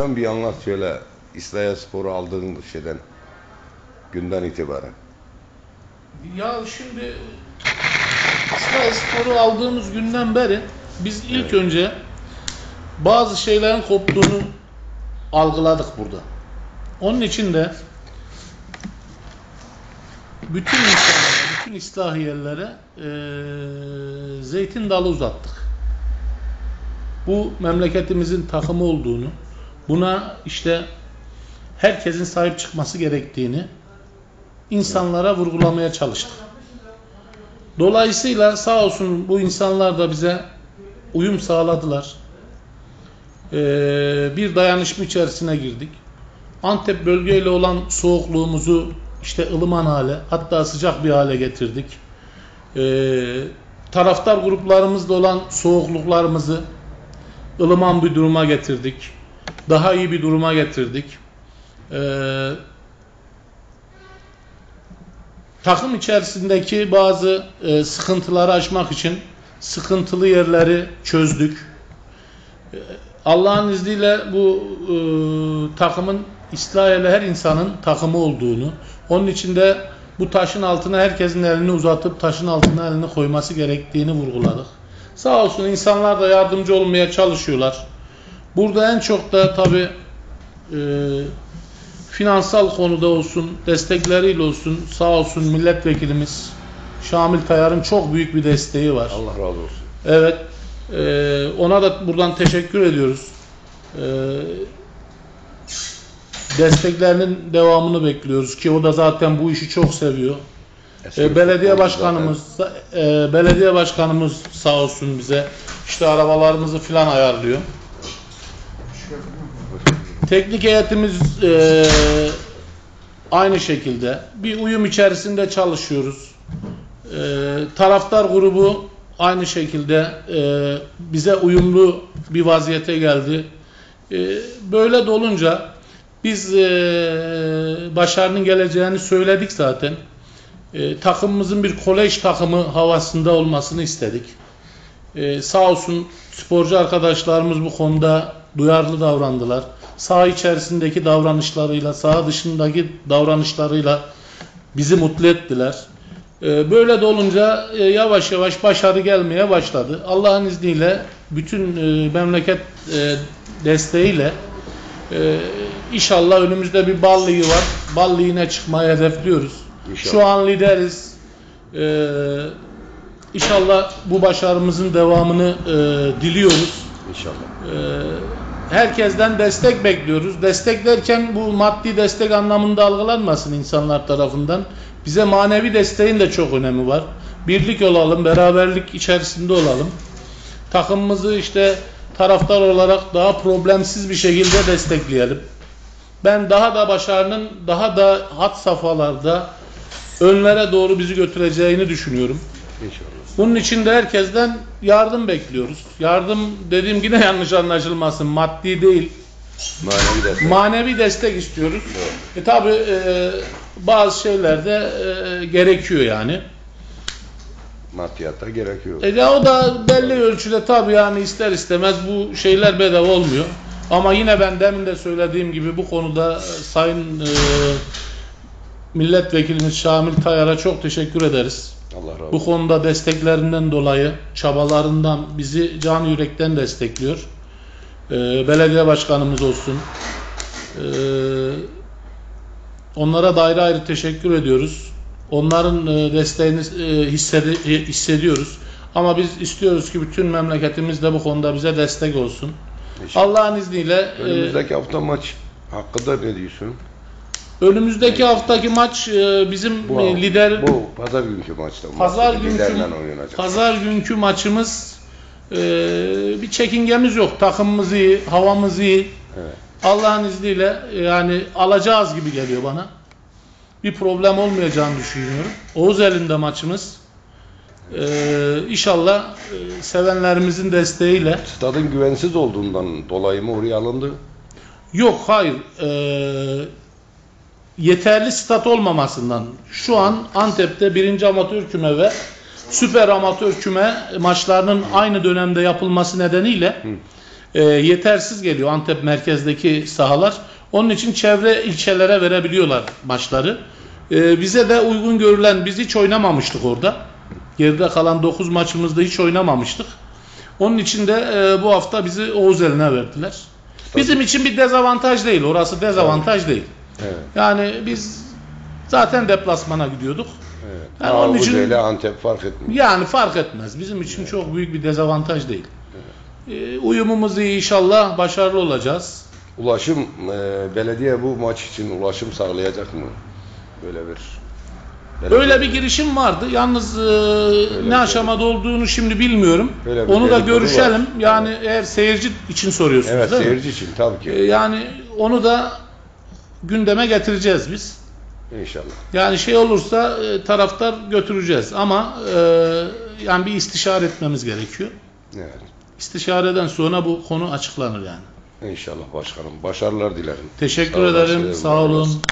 baştan bir anlat şöyle İslahiye Spor'u aldığın şeyden günden itibaren. Ya şimdi İsrail Spor'u aldığımız günden beri biz ilk önce bazı şeylerin koptuğunu algıladık burada. Onun için de bütün insanlara, bütün İslahiyelere eee zeytin dalı uzattık. Bu memleketimizin takımı olduğunu, buna işte herkesin sahip çıkması gerektiğini insanlara vurgulamaya çalıştık. Dolayısıyla sağ olsun bu insanlar da bize uyum sağladılar. Ee, bir dayanışma içerisine girdik. Antep bölgeyle olan soğukluğumuzu işte ılıman hale hatta sıcak bir hale getirdik. Ee, taraftar gruplarımızla olan soğukluklarımızı ılıman bir duruma getirdik. Daha iyi bir duruma getirdik. Ee, takım içerisindeki bazı e, sıkıntıları aşmak için sıkıntılı yerleri çözdük. E, Allah'ın izniyle bu e, takımın İsrail'e her insanın takımı olduğunu, onun için de bu taşın altına herkesin elini uzatıp taşın altına elini koyması gerektiğini vurguladık. Sağ olsun insanlar da yardımcı olmaya çalışıyorlar. Burada en çok da tabi e, finansal konuda olsun, destekleriyle olsun sağ olsun milletvekilimiz Şamil Tayar'ın çok büyük bir desteği var. Allah razı olsun. Evet, e, ona da buradan teşekkür ediyoruz. E, desteklerinin devamını bekliyoruz ki o da zaten bu işi çok seviyor. E, belediye başkanımız e, belediye başkanımız sağ olsun bize işte arabalarımızı filan ayarlıyor. Teknik heyetimiz e, aynı şekilde bir uyum içerisinde çalışıyoruz. E, taraftar grubu aynı şekilde e, bize uyumlu bir vaziyete geldi. E, böyle dolunca biz e, başarının geleceğini söyledik zaten. E, takımımızın bir kolej takımı havasında olmasını istedik. E, sağ olsun sporcu arkadaşlarımız bu konuda duyarlı davrandılar. Saha içerisindeki davranışlarıyla, saha dışındaki davranışlarıyla bizi mutlu ettiler. E, böyle de olunca e, yavaş yavaş başarı gelmeye başladı. Allah'ın izniyle bütün e, memleket e, desteğiyle inşallah önümüzde bir bal ligi var. Bal ligine çıkmayı hedefliyoruz. İnşallah. Şu an lideriz. Ee, inşallah bu başarımızın devamını diliyoruz. İnşallah. Herkesten destek bekliyoruz. Destek derken bu maddi destek anlamında algılanmasın insanlar tarafından. Bize manevi desteğin de çok önemi var. Birlik olalım, beraberlik içerisinde olalım. Takımımızı işte taraftar olarak daha problemsiz bir şekilde destekleyelim. Ben daha da başarının daha da hat safhalarda önlere doğru bizi götüreceğini düşünüyorum. İnşallah. Bunun için de herkesten yardım bekliyoruz. Yardım dediğim yine yanlış anlaşılmasın. Maddi değil. Manevi destek. Manevi destek istiyoruz. E tabi e, bazı şeyler de e, gerekiyor yani. Maddiyatta gerekiyor. E ya o da belli ölçüde tabi yani ister istemez bu şeyler bedava olmuyor. Ama yine ben demin de söylediğim gibi bu konuda e, Sayın e, Milletvekilimiz Şamil Tayar'a çok teşekkür ederiz. Allah razı Bu olsun. konuda desteklerinden dolayı, çabalarından bizi can yürekten destekliyor. Ee, belediye başkanımız olsun. Ee, onlara da ayrı ayrı teşekkür ediyoruz. Onların e, desteğini e, hissedi- hissediyoruz. Ama biz istiyoruz ki bütün memleketimiz de bu konuda bize destek olsun. Allah'ın izniyle e, Önümüzdeki hafta maç hakkında ne diyorsun? Önümüzdeki haftaki maç e, bizim Bu, e, lider bu pazar günkü maçta. Pazar Maçta günkü liderle oynanacak. Pazar günkü maçımız e, bir çekingemiz yok. Takımımız iyi, havamız iyi. Evet. Allah'ın izniyle yani alacağız gibi geliyor bana. Bir problem olmayacağını düşünüyorum. Oğuz elinde maçımız. İnşallah sevenlerimizin desteğiyle. Stadın güvensiz olduğundan dolayı mı oraya alındı? Yok hayır. E, yeterli stat olmamasından. Şu an Antep'te birinci amatör küme ve süper amatör küme maçlarının aynı dönemde yapılması nedeniyle e, yetersiz geliyor Antep merkezdeki sahalar. Onun için çevre ilçelere verebiliyorlar maçları. E, bize de uygun görülen biz hiç oynamamıştık orada. Geride kalan 9 maçımızda hiç oynamamıştık. Onun için de e, bu hafta bizi Oğuz eline verdiler. Bizim için bir dezavantaj değil. Orası dezavantaj değil. Evet. Yani biz zaten deplasmana gidiyorduk. evet. Yani onun için- ile Antep fark etmiyor. Yani fark etmez. Bizim için çok büyük bir dezavantaj değil. Ee, uyumumuz iyi inşallah başarılı olacağız. Ulaşım, e, belediye bu maç için ulaşım sağlayacak mı? Böyle bir... belediye- Öyle bir girişim vardı. Yalnız e, ne aşamada olduğunu şimdi bilmiyorum. Öyle Onu da görüşelim. var. Yani eğer seyirci için soruyorsunuz Evet, değil mi? seyirci için tabii ki. yani onu da gündeme getireceğiz biz. İnşallah. Yani şey olursa e, taraftar götüreceğiz ama e, yani bir istişare etmemiz gerekiyor. Evet. İstişareden sonra bu konu açıklanır yani. İnşallah başkanım. Başarılar dilerim. Teşekkür Sağ ederim. Sağ olun.